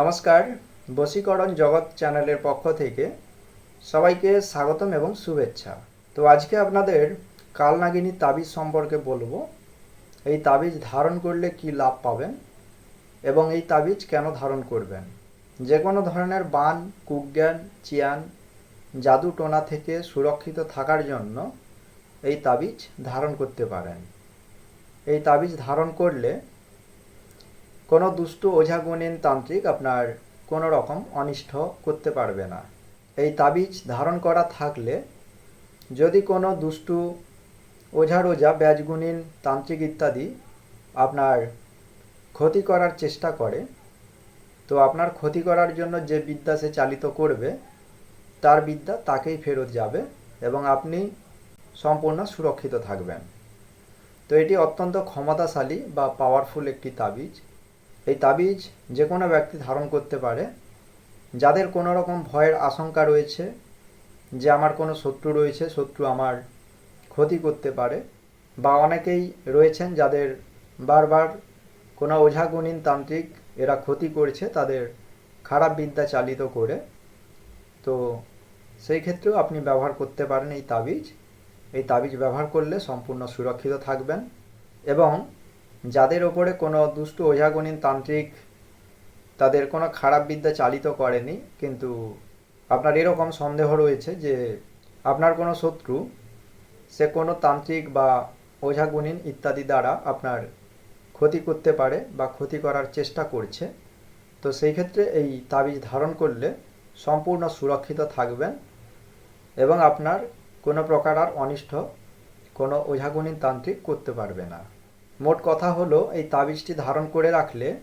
নমস্কার, বশীকরণ জগৎ চ্যানেলের পক্ষ থেকে সবাইকে স্বাগতম এবং শুভেচ্ছা। তো আজকে আপনাদের কালনাগিনী তাবিজ সম্পর্কে বলব। এই তাবিজ ধারণ করলে কি লাভ পাবেন এবং এই তাবিজ কেন ধারণ করবেন? যে কোনো ধরনের বান কুজ্ঞান চিয়ান, জাদু টোনা থেকে সুরক্ষিত থাকার জন্য এই তাবিজ ধারণ করতে পারেন। এই তাবিজ ধারণ করলে কোনো দুষ্ট ওঝা গুণিন তান্ত্রিক আপনার কোনো রকম অনিষ্ট করতে পারবে না। এই তাবিজ ধারণ করা থাকলে যদি কোনো দুষ্টু ওঝা রোজা ব্যাজগুণিন তান্ত্রিক ইত্যাদি আপনার ক্ষতি করার চেষ্টা করে, তো আপনার ক্ষতি করার জন্য যে বিদ্যা সে চালিত করবে, তার বিদ্যা তাকেই ফেরত যাবে এবং আপনি সম্পূর্ণ সুরক্ষিত থাকবেন। তো এটি অত্যন্ত ক্ষমতাশালী বা পাওয়ারফুল একটি তাবিজ। এই তাবিজ যে কোনো ব্যক্তি ধারণ করতে পারে। যাদের কোনো রকম ভয়ের আশঙ্কা রয়েছে, যে আমার কোনো শত্রু রয়েছে, শত্রু আমার ক্ষতি করতে পারে, বা অনেকেই রয়েছেন যাদের বারবার কোনো ওঝাগুণিন তান্ত্রিক এরা ক্ষতি করছে তাদের খারাপ বিদ্যা চালিত করে, তো সেই ক্ষেত্রেও আপনি ব্যবহার করতে পারেন এই তাবিজ। এই তাবিজ ব্যবহার করলে সম্পূর্ণ সুরক্ষিত থাকবেন এবং যাদের ওপরে কোনো দুষ্ট ওঝাগণিন তান্ত্রিক তাদের কোনো খারাপ বিদ্যা চালিত করেনি, কিন্তু আপনার এরকম সন্দেহ রয়েছে যে আপনার কোনো শত্রু, সে কোনো তান্ত্রিক বা ওঝাগুণিন ইত্যাদি দ্বারা আপনার ক্ষতি করতে পারে বা ক্ষতি করার চেষ্টা করছে, তো সেই ক্ষেত্রে এই তাবিজ ধারণ করলে সম্পূর্ণ সুরক্ষিত থাকবেন এবং আপনার কোনো প্রকার আর অনিষ্ট কোনো ওঝাগুণিন তান্ত্রিক করতে পারবে না। মোট কথা হলো, এই তাবিজটি ধারণ করে রাখলে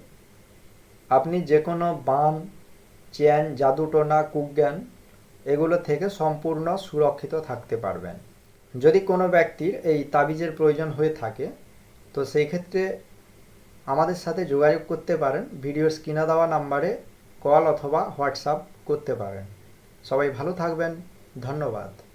আপনি যে কোনো বান চ্যান, জাদুটোনা কুজ্ঞান এগুলো থেকে সম্পূর্ণ সুরক্ষিত থাকতে পারবেন। যদি কোনো ব্যক্তির এই তাবিজের প্রয়োজন হয়ে থাকে, তো সেই ক্ষেত্রে আমাদের সাথে যোগাযোগ করতে পারেন। ভিডিওর স্ক্রিনে দেওয়া নাম্বারে কল অথবা হোয়াটসঅ্যাপ করতে পারেন। সবাই ভালো থাকবেন। ধন্যবাদ।